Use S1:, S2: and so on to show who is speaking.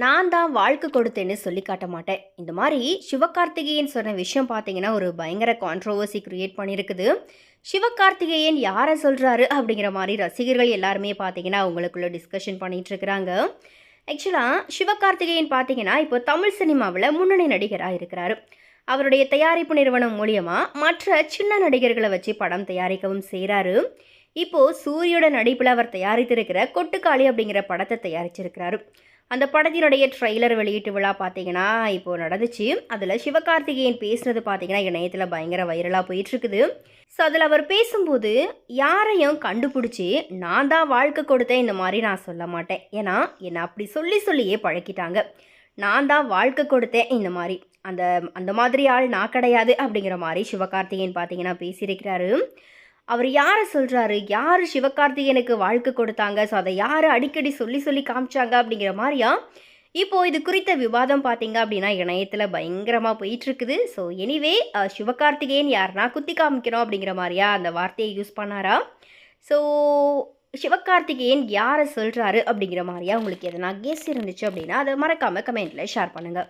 S1: நான் தான் வாழ்க்கை கொடுத்தேன்னு சொல்லி காட்ட மாட்டேன். இந்த மாதிரி சிவகார்த்திகேயன் சொன்ன விஷயம் பார்த்தீங்கன்னா ஒரு பயங்கர கான்ட்ரோவர்சி கிரியேட் பண்ணியிருக்குது. சிவகார்த்திகேயன் யாரை சொல்கிறாரு அப்படிங்கிற மாதிரி ரசிகர்கள் எல்லாருமே பார்த்தீங்கன்னா அவங்களுக்குள்ள டிஸ்கஷன் பண்ணிட்டு இருக்கிறாங்க ஆக்சுவலாக சிவகார்த்திகேயன் பார்த்தீங்கன்னா இப்போ தமிழ் சினிமாவில் முன்னணி நடிகராக இருக்கிறாரு. அவருடைய தயாரிப்பு நிறுவனம் மூலியமாக மற்ற சின்ன நடிகர்களை வச்சு படம் தயாரிக்கவும் செய்கிறாரு இப்போது சூரியோட நடிப்பில் அவர் தயாரித்திருக்கிற கொட்டுக்காளி அப்படிங்கிற படத்தை தயாரிச்சிருக்கிறாரு. அந்த படத்தினுடைய ட்ரெய்லர் வெளியீட்டு விழா பார்த்தீங்கன்னா இப்போ நடந்துச்சு. அதில் சிவகார்த்திகேயன் பேசுனது பார்த்தீங்கன்னா இணையத்தில் பயங்கர வைரலாக போயிட்டுருக்குது. ஸோ அதில் அவர் பேசும்போது யாரையும் கண்டுபிடிச்சி நான் தான் வாழ்க்கை கொடுத்தேன் இந்த மாதிரி நான் சொல்ல மாட்டேன். ஏன்னா என்னை அப்படி சொல்லி சொல்லியே பழக்கிட்டாங்க. நான் தான் வாழ்க்கை கொடுத்தேன் இந்த மாதிரி. அந்த அந்த மாதிரி ஆள் நான் கிடையாது அப்படிங்கிற மாதிரி சிவகார்த்திகேயன் பார்த்தீங்கன்னா பேசியிருக்கிறாரு. அவர் யாரை சொல்கிறாரு யார் சிவகார்த்திகேயனுக்கு வாழ்க்கை கொடுத்தாங்க? ஸோ அதை யார் அடிக்கடி சொல்லி சொல்லி காமிச்சாங்க அப்படிங்கிற மாதிரியா? இப்போது இது குறித்த விவாதம் பார்த்தீங்க அப்படின்னா இணையத்தில் பயங்கரமாக போயிட்டுருக்குது. ஸோ எனிவே சிவகார்த்திகேயன் யாருன்னா குத்தி காமிக்கணும் அப்படிங்கிற மாதிரியா அந்த வார்த்தையை யூஸ் பண்ணாரா? ஸோ சிவகார்த்திகேயன் யாரை சொல்கிறாரு அப்படிங்கிற மாதிரியா உங்களுக்கு எதனா கேஸ் இருந்துச்சு அப்படின்னா அதை மறக்காமல் கமெண்ட்டில் ஷேர் பண்ணுங்கள்